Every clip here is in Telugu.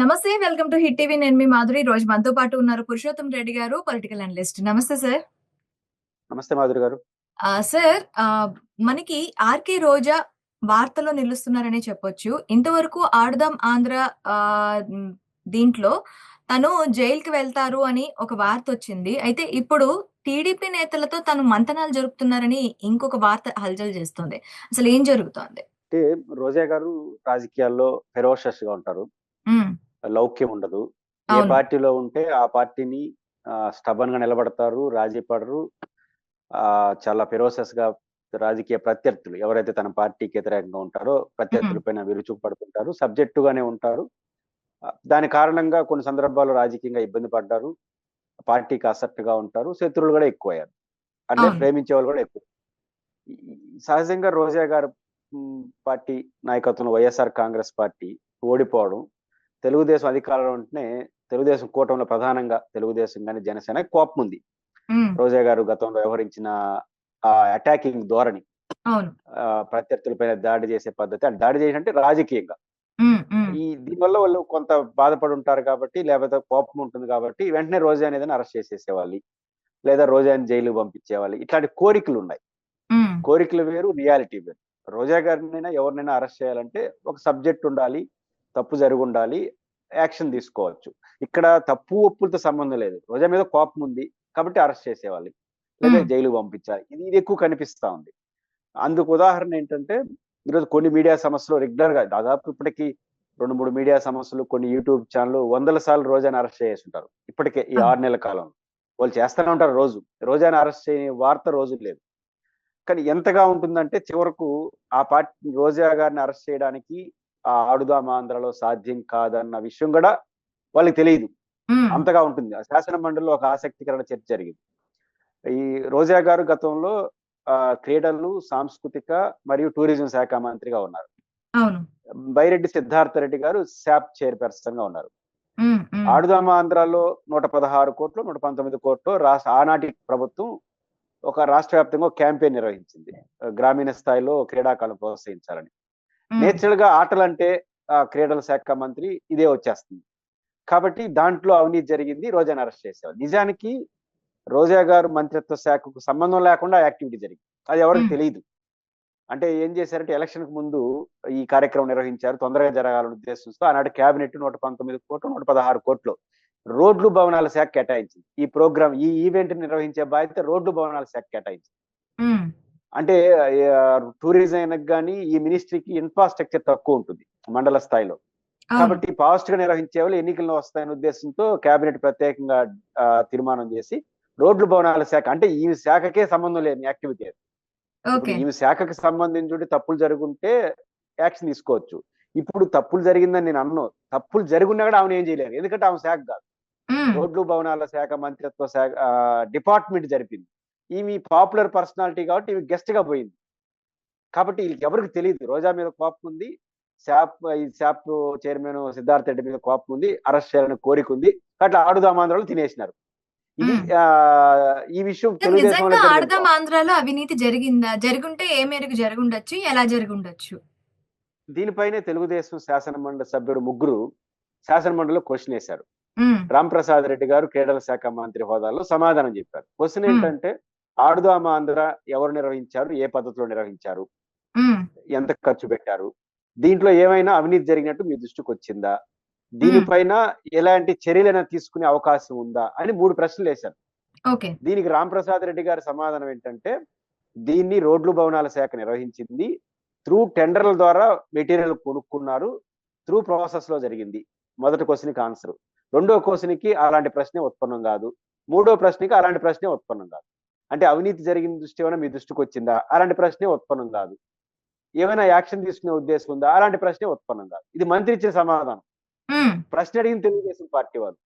నమస్తే వెల్కమ్ టు హిట్ టీవీ. నేను మీ మాధురి. రోజు మనతో పాటు ఉన్నారు పురుషోత్తం రెడ్డి గారు పొలిటికల్ అనలిస్ట్. నమస్తే సార్. నమస్తే మాధురి గారు. సార్ మనకి ఆర్కే రోజా వార్తలో నిలుస్తున్నారని చెప్పొచ్చు. ఇంతవరకు ఆడదాం ఆంధ్ర దీంట్లో తను జైలుకి వెళ్తారు అని ఒక వార్త వచ్చింది. అయితే ఇప్పుడు టీడీపీ నేతలతో తను మంతనాలు జరుపుతున్నారని ఇంకొక వార్త హల్చల్ చేస్తుంది. అసలు ఏం జరుగుతోంది? అంటే రోజా గారు రాజకీయాల్లో ఫెరోషస్గా ఉంటారు లౌక్యం ఉండదు. ఏ. పార్టీలో ఉంటే ఆ పార్టీని స్టబన్గా నిలబడతారు రాజీ పడరు. ఆ చాలా ఫెరోసస్గా రాజకీయ ప్రత్యర్థులు ఎవరైతే తన పార్టీకి వ్యతిరేకంగా ఉంటారో ప్రత్యర్థుల పైన విరుచుకు పడుతుంటారు సబ్జెక్టుగానే ఉంటారు. దాని కారణంగా కొన్ని సందర్భాల్లో రాజకీయంగా ఇబ్బంది పడ్డారు పార్టీకి అసట్టుగా ఉంటారు శత్రువులు కూడా ఎక్కువయ్యారు. అంటే. ప్రేమించే వాళ్ళు కూడా ఎక్కువ. సహజంగా రోజా గారు పార్టీ నాయకత్వంలో వైఎస్ఆర్ కాంగ్రెస్ పార్టీ ఓడిపోవడం తెలుగుదేశం అధికారంలో ఉంటేనే తెలుగుదేశం కూటమిలో ప్రధానంగా తెలుగుదేశం కానీ జనసేన కోపం ఉంది. రోజా గారు గతంలో వ్యవహరించిన ఆ అటాకింగ్ ధోరణి ప్రత్యర్థులపైన దాడి చేసే పద్ధతి ఆ దాడి చేసినట్టే రాజకీయంగా. ఈ దీనివల్ల వాళ్ళు కొంత బాధపడి ఉంటారు కాబట్టి లేకపోతే కోపం ఉంటుంది కాబట్టి వెంటనే రోజా అనేది అరెస్ట్ చేసేసేవాళ్ళు లేదా రోజాని జైలు పంపించేవాళ్ళు ఇట్లాంటి కోరికలు ఉన్నాయి. కోరికలు వేరు రియాలిటీ వేరు. రోజా గారినైనా ఎవరినైనా అరెస్ట్ చేయాలంటే ఒక సబ్జెక్ట్ ఉండాలి. తప్పు జరిగి ఉండాలి యాక్షన్ తీసుకోవచ్చు. ఇక్కడ తప్పు ఒప్పులతో సంబంధం లేదు. రోజా మీద కోపం ఉంది కాబట్టి అరెస్ట్ చేసేవాళ్ళు. లేదా. జైలు పంపించాలి. ఇది ఇది ఎక్కువ కనిపిస్తా ఉంది. అందుకు ఉదాహరణ ఏంటంటే ఈరోజు కొన్ని మీడియా సంస్థలు రెగ్యులర్గా దాదాపు ఇప్పటికి రెండు మూడు మీడియా సంస్థలు కొన్ని యూట్యూబ్ ఛానల్ వందల సార్లు రోజాని అరెస్ట్ చేసి ఉంటారు ఇప్పటికే ఈ. ఆరు నెలల కాలంలో. వాళ్ళు చేస్తూనే ఉంటారు రోజు. రోజాని అరెస్ట్ చేయని వార్త రోజు లేదు. కానీ ఎంతగా ఉంటుందంటే చివరకు ఆ పార్టీ రోజా గారిని అరెస్ట్ చేయడానికి ఆ ఆడుదాం ఆంధ్రలో సాధ్యం కాదన్న విషయం కూడా వాళ్ళకి తెలియదు. అంతగా ఉంటుంది. ఆ శాసన మండలిలో ఒక ఆసక్తికరమైన చర్చ జరిగింది. ఈ రోజా గారు గతంలో ఆ, క్రీడలు సాంస్కృతిక మరియు టూరిజం శాఖ మంత్రిగా ఉన్నారు. బైరెడ్డి సిద్ధార్థ రెడ్డి గారు శాప్ చైర్పర్సన్గా ఉన్నారు ఆడుదామ ఆంధ్రాలో నూట పదహారు కోట్లు నూట పంతొమ్మిది కోట్లు రాష్ట్ర ఆనాటి ప్రభుత్వం ఒక రాష్ట్ర వ్యాప్తంగా క్యాంపెయిన్ నిర్వహించింది. గ్రామీణ స్థాయిలో క్రీడాకాలను ప్రోత్సహించాలని. నేచురల్గా ఆటలంటే ఆ, క్రీడల శాఖ మంత్రి ఇదే వచ్చేస్తుంది. కాబట్టి దాంట్లో అవినీతి జరిగింది రోజాని అరెస్ట్ చేసేవారు నిజానికి రోజా గారు మంత్రిత్వ శాఖకు సంబంధం లేకుండా యాక్టివిటీ జరిగింది. అది ఎవరికి. తెలియదు అంటే ఏం చేశారంటే ఎలక్షన్కు ముందు ఈ కార్యక్రమం నిర్వహించారు. తొందరగా జరగాలనే ఉద్దేశంతో ఆనాటి కేబినెట్ నూట పంతొమ్మిది కోట్లు నూట పదహారు కోట్లు రోడ్లు భవనాల శాఖ కేటాయించింది. ఈ ప్రోగ్రామ్ ఈ ఈవెంట్ నిర్వహించే బాధ్యత రోడ్లు భవనాల శాఖ కేటాయించింది. అంటే టూరిజం కానీ ఈ మినిస్ట్రీకి ఇన్ఫ్రాస్ట్రక్చర్ తక్కువ ఉంటుంది మండల స్థాయిలో. కాబట్టి ఫాస్ట్గా నిర్వహించే వాళ్ళు ఎన్నికల్లో వస్తాయనే ఉద్దేశంతో కేబినెట్ ప్రత్యేకంగా తీర్మానం చేసి రోడ్లు భవనాల శాఖ అంటే ఈ శాఖకే సంబంధం లేని యాక్టివిటీ ఈ శాఖకు సంబంధించి తప్పులు జరుగుంటే యాక్షన్ తీసుకోవచ్చు. ఇప్పుడు తప్పులు జరిగిందని నేను అన్ను. తప్పులు జరుగున్నా కూడా ఆమెను ఏం చేయలేరు. ఎందుకంటే ఆమె శాఖ కాదు. రోడ్లు భవనాల శాఖ మంత్రిత్వ శాఖ డిపార్ట్మెంట్ జరిపింది. ఈమె పాపులర్ పర్సనాలిటీ కాబట్టి ఈమె గెస్ట్గా పోయింది. కాబట్టి వీళ్ళకి ఎవరికి తెలియదు రోజా మీద కోపం ఉంది. శాప్ ఈ శాప్ చైర్మన్ సిద్ధార్థ రెడ్డి మీద కోపం ఉంది. అరెస్ట్ చేయాలని కోరిక ఉంది. అట్లా ఆడుదామాంధ్రలో తినేసినారు. ఇది మ్మ్. ఆ, ఈ విషయం ఆడదాం. ఆంధ్రాలో అవినీతి జరిగిందా? జరుగుంటే ఏ మేరకు జరుగుండొచ్చు? ఎలా జరుగుండొచ్చు? దీనిపైనే తెలుగుదేశం శాసన మండలి సభ్యుడు ముగ్గురు శాసన మండలిలో క్వశ్చన్ వేశారు. ఉమ్, రాంప్రసాద్ రెడ్డి గారు క్రీడల శాఖ మంత్రి హోదాలో సమాధానం చెప్పారు. క్వశ్చన్. ఏంటంటే ఆడుదామ ఆంధ్ర? ఎవరు నిర్వహించారు? ఏ పద్ధతిలో నిర్వహించారు? ఎంత ఖర్చు పెట్టారు? దీంట్లో ఏమైనా అవినీతి జరిగినట్టు మీ దృష్టికి వచ్చిందా? దీనిపైన ఎలాంటి చర్యలైనా తీసుకునే అవకాశం ఉందా? అని మూడు ప్రశ్నలు వేశారు. దీనికి రాంప్రసాద్ రెడ్డి గారి సమాధానం ఏంటంటే దీన్ని రోడ్లు భవనాల శాఖ నిర్వహించింది. త్రూ టెండర్ల ద్వారా మెటీరియల్ కొనుక్కున్నారు. త్రూ ప్రాసెస్లో జరిగింది. మొదటి క్వశ్చన్కి ఆన్సర్. రెండో క్వశ్చన్కి అలాంటి ప్రశ్నే ఉత్పన్నం కాదు. మూడో ప్రశ్నకి అలాంటి ప్రశ్నే ఉత్పన్నం కాదు. అంటే అవినీతి జరిగిన దృష్టి ఏమైనా మీ దృష్టికి వచ్చిందా? అలాంటి ప్రశ్నే ఉత్పన్నం కాదు. ఏమైనా యాక్షన్ తీసుకునే ఉద్దేశం ఉందా? అలాంటి ప్రశ్నే ఉత్పన్నం కాదు. ఇది మంత్రి ఇచ్చిన సమాధానం. ప్రశ్న అడిగిన తెలుగుదేశం పార్టీ వాళ్ళు.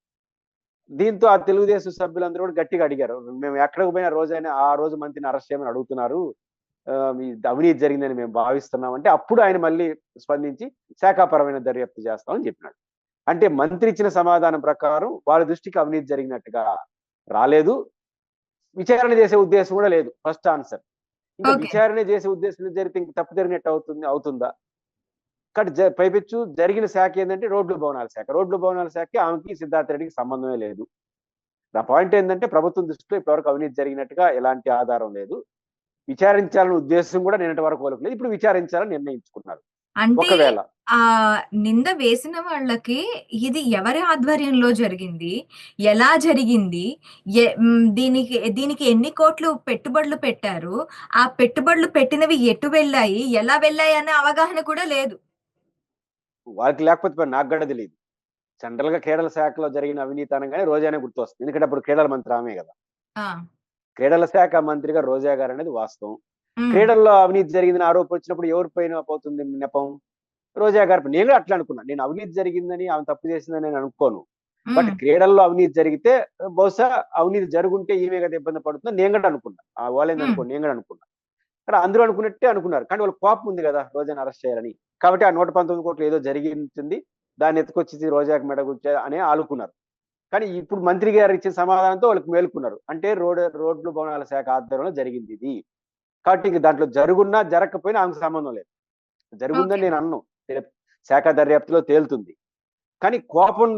దీంతో ఆ తెలుగుదేశం సభ్యులందరూ కూడా గట్టిగా అడిగారు. మేము ఎక్కడికి పోయినా రోజైనా ఆ రోజు మంత్రిని అరెస్ట్ చేయమని అడుగుతున్నారు. మీ అవినీతి జరిగిందని మేము భావిస్తున్నాం అంటే అప్పుడు ఆయన మళ్ళీ స్పందించి శాఖాపరమైన దర్యాప్తు చేస్తామని చెప్పినాడు. అంటే మంత్రి ఇచ్చిన సమాధానం ప్రకారం వాళ్ళ దృష్టికి అవినీతి జరిగినట్టుగా రాలేదు. విచారణ చేసే ఉద్దేశం కూడా లేదు. First answer. ఇంకా. విచారణ చేసే ఉద్దేశం జరిగితే ఇంక తప్పు జరిగినట్టు అవుతుంది అవుతుందా? కాబట్టి పైపెచ్చు. జరిగిన శాఖ ఏంటంటే రోడ్లు భవనాల శాఖ. రోడ్లు భవనాల శాఖకి ఆమెకి సిద్ధార్థ రెడ్డికి సంబంధమే లేదు. నా పాయింట్ ఏంటంటే ప్రభుత్వం దృష్టిలో ఇప్పటివరకు అవినీతి జరిగినట్టుగా ఎలాంటి ఆధారం లేదు. విచారించాలనే ఉద్దేశం కూడా నిన్నటి వరకు వాళ్ళకి లేదు. ఇప్పుడు విచారించాలని నిర్ణయించుకున్నారు. అంటే ఒకవేళ. ఆ నింద వేసిన వాళ్ళకి ఇది ఎవరి ఆధ్వర్యంలో జరిగింది? ఎలా జరిగింది? ఎ- మ్, దీనికి దీనికి ఎన్ని కోట్లు పెట్టుబడులు పెట్టారు? ఆ పెట్టుబడులు పెట్టినవి ఎటు వెళ్ళాయి? ఎలా వెళ్ళాయి అనే అవగాహన కూడా లేదు. వాళ్ళకి లేకపోతే నాకు కూడా తెలియదు జనరల్గా క్రీడల శాఖలో జరిగిన అవినీతి అనగానే రోజానే గుర్తొస్తుంది. ఎందుకంటే అప్పుడు క్రీడల మంత్రి ఆమె కదా. ఆ, క్రీడల శాఖ మంత్రిగా రోజా గారు అనేది వాస్తవం. క్రీడల్లో అవినీతి జరిగిందని ఆరోపణ వచ్చినప్పుడు ఎవరి పైన పోతుంది నెపం? రోజా గారి. నేను అట్లా అనుకున్నా. నేను అవినీతి జరిగిందని ఆమె తప్పు చేసిందని నేను అనుకోను. బట్ క్రీడల్లో అవినీతి జరిగితే బహుశా అవినీతి జరుగుంటే ఈమె కదా ఇబ్బంది పడుతుందో నేను కూడా అనుకున్నా. ఆ వాళ్ళేంది Hmm. అనుకో నేను కూడా అనుకున్నా. కానీ అందరూ అనుకున్నట్టే అనుకున్నారు. కానీ వాళ్ళ కోపం ఉంది కదా రోజాని అరెస్ట్ చేయాలని. కాబట్టి ఆ నూట పంతొమ్మిది కోట్లు ఏదో జరిగింది దాన్ని ఎత్తుకొచ్చి రోజాకి మెడ గుచ్చా అని ఆలుకున్నారు. కానీ ఇప్పుడు మంత్రి గారు ఇచ్చిన సమాధానంతో వాళ్ళకి మేలుకున్నారు. అంటే రోడ్ రోడ్లు భవనాల శాఖ ఆధ్వర్యంలో జరిగింది ఇది. కాబట్టి ఇంక దాంట్లో జరుగున్నా జరగకపోయినా ఆమెకు సంబంధం లేదు. జరుగుందని. నేను అన్ను. శాఖ దర్యాప్తులో తేలుతుంది. కానీ కోపం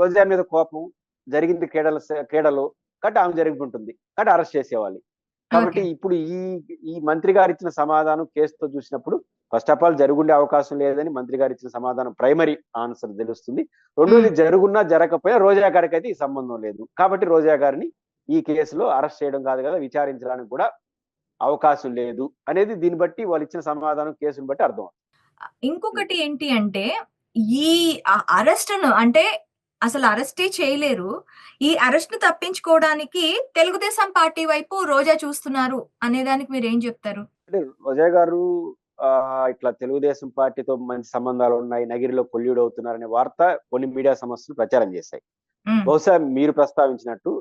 రోజా మీద కోపం జరిగింది క్రీడల క్రీడలు కాబట్టి ఆమె జరుగుతుంటుంది. కాబట్టి అరెస్ట్ చేసేవాళ్ళు. కాబట్టి. ఇప్పుడు ఈ ఈ మంత్రి గారు ఇచ్చిన సమాధానం కేసుతో చూసినప్పుడు ఫస్ట్ ఆఫ్ ఆల్ జరుగుండే అవకాశం లేదని మంత్రి గారు ఇచ్చిన సమాధానం ప్రైమరీ ఆన్సర్ తెలుస్తుంది. రెండోది జరుగున్నా జరగకపోయినా రోజా గారికి అయితే ఈ సంబంధం లేదు. కాబట్టి రోజా గారిని ఈ కేసులో అరెస్ట్ చేయడం కాదు కదా విచారించడానికి కూడా అవకాశం లేదు అనేది దీన్ని బట్టి వాళ్ళు ఇచ్చిన సమాధానం కేసుని బట్టి అర్థం ఇంకొకటి ఏంటి అంటే ఈ అరెస్ట్ను అంటే అసలు అరెస్టే చేయలేరు. ఈ అరెస్ట్ను తప్పించుకోవడానికి తెలుగుదేశం పార్టీ వైపు రోజా చూస్తున్నారు అనే దానికి మీరు ఏం చెప్తారు? అంటే రోజా గారు ఆ, ఇట్లా తెలుగుదేశం పార్టీతో మంచి సంబంధాలు ఉన్నాయి నగిరిలో కొల్యూడ్ అవుతున్నారనే వార్త కొన్ని మీడియా సంస్థలు ప్రచారం చేశాయి. బహుశా మీరు ప్రస్తావించినట్టు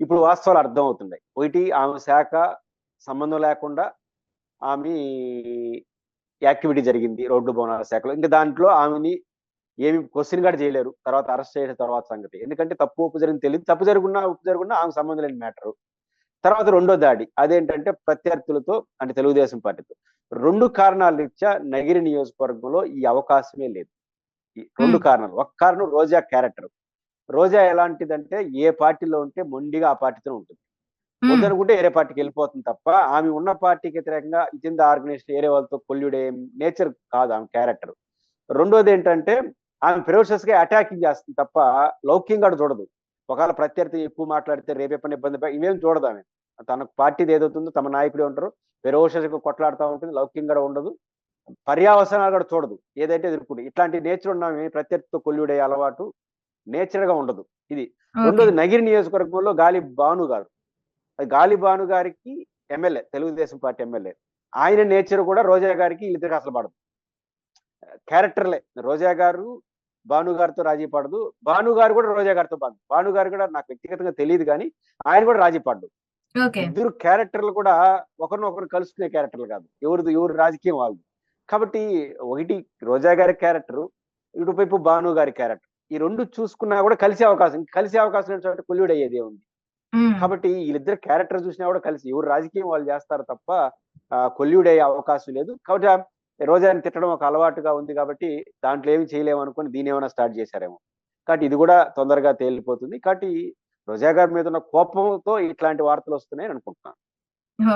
ఇప్పుడు వాస్తవాలు అర్థం అవుతున్నాయి ఒకటి ఆమె శాఖ సంబంధం లేకుండా ఆమె యాక్టివిటీ జరిగింది రోడ్డు భవనాల శాఖలో. ఇంకా దాంట్లో ఆమెని ఏమి క్వశ్చన్ కూడా చేయలేరు. తర్వాత అరెస్ట్ చేసిన తర్వాత సంగతి. ఎందుకంటే తప్పు ఉప్పు జరిగింది తెలియదు తప్పు జరుగున్నా ఉప్పు జరుగున్నా ఆమె సంబంధం లేని మ్యాటర్. తర్వాత రెండో దాడి. అదేంటంటే ప్రత్యర్థులతో అంటే తెలుగుదేశం పార్టీతో. రెండు కారణాల రీత్యా నగిరి నియోజకవర్గంలో ఈ అవకాశమే లేదు. రెండు. కారణాలు. ఒక కారణం రోజా క్యారెక్టర్. రోజా ఎలాంటిదంటే ఏ పార్టీలో ఉంటే మొండిగా ఆ పార్టీతో ఉంటుంది. వద్దనుకుంటే వేరే పార్టీకి వెళ్ళిపోతుంది తప్ప ఆమె ఉన్న పార్టీకి వ్యతిరేకంగా ఇచ్చిన ఆర్గనైజేషన్ వేరే వాళ్ళతో కొల్లుడే నేచర్ కాదు ఆమె క్యారెక్టర్. రెండోది ఏంటంటే ఆమె ఫెరోషియస్గా అటాకింగ్ చేస్తుంది తప్ప లౌక్యంగా చూడదు. ఒకవేళ ప్రత్యర్థి ఎక్కువ మాట్లాడితే రేపే పని ఇబ్బంది ఇవేం చూడదు ఆమె. తన పార్టీది ఏదవుతుందో తమ నాయకుడే ఉంటారు. ఫెరోషియస్గా కొట్లాడుతూ ఉంటుంది లౌక్యంగా ఉండదు. పర్యావసనాలు కూడా చూడదు. ఏదైతే ఎదుర్కొంది. ఇట్లాంటి నేచర్ ఉన్న ప్రత్యర్థితో కొల్లుడే అలవాటు నేచర్గా ఉండదు. ఇది. రెండోది నగిరి నియోజకవర్గంలో గాలి భాను గారు. అది గాలి భాను గారికి ఎమ్మెల్యే తెలుగుదేశం పార్టీ ఎమ్మెల్యే. ఆయన నేచర్ కూడా రోజా గారికి వీళ్ళిద్దరికి అసలు పడదు. క్యారెక్టర్లే. రోజా గారు భాను గారితో రాజీ పడదు. భాను గారు కూడా రోజా గారితో పడదు. భాను గారు కూడా నాకు వ్యక్తిగతంగా తెలియదు కానీ ఆయన కూడా రాజీ పడ్డు. ఇద్దరు క్యారెక్టర్లు కూడా ఒకరినొకరు కలుసుకునే క్యారెక్టర్లు కాదు. ఎవరిది ఎవరు రాజకీయం వాళ్ళు. కాబట్టి ఒకటి రోజా గారి క్యారెక్టర్ ఇటువైపు భాను గారి క్యారెక్టర్. ఈ రెండు చూసుకున్నా కూడా కలిసే అవకాశం కలిసే అవకాశం చోట కొల్లుడు అయ్యేదే ఉంది కాబట్టి వీళ్ళిద్దరు క్యారెక్టర్ చూసినా కూడా కలిసి ఎవరు రాజకీయం వాళ్ళు చేస్తారు తప్ప కొల్యూడ్ అయ్యే అవకాశం లేదు. కాబట్టి రోజాని తిట్టడం ఒక అలవాటుగా ఉంది కాబట్టి దాంట్లో ఏమి చేయలేము అనుకుని దీని ఏమైనా స్టార్ట్ చేశారేమో. కాబట్టి ఇది కూడా తొందరగా తేలిపోతుంది. కాబట్టి రోజా గారి మీద ఉన్న కోపంతో ఇట్లాంటి వార్తలు వస్తున్నాయని అనుకుంటున్నాను.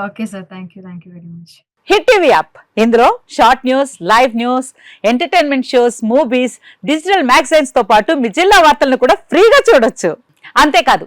Okay sir. Thank you thank you very much. Hit TV app. ఇందులో short news live news entertainment shows movies digital మ్యాగజైన్స్తో పాటు మీ జిల్లా వార్తలను కూడా ఫ్రీగా చూడొచ్చు. అంతేకాదు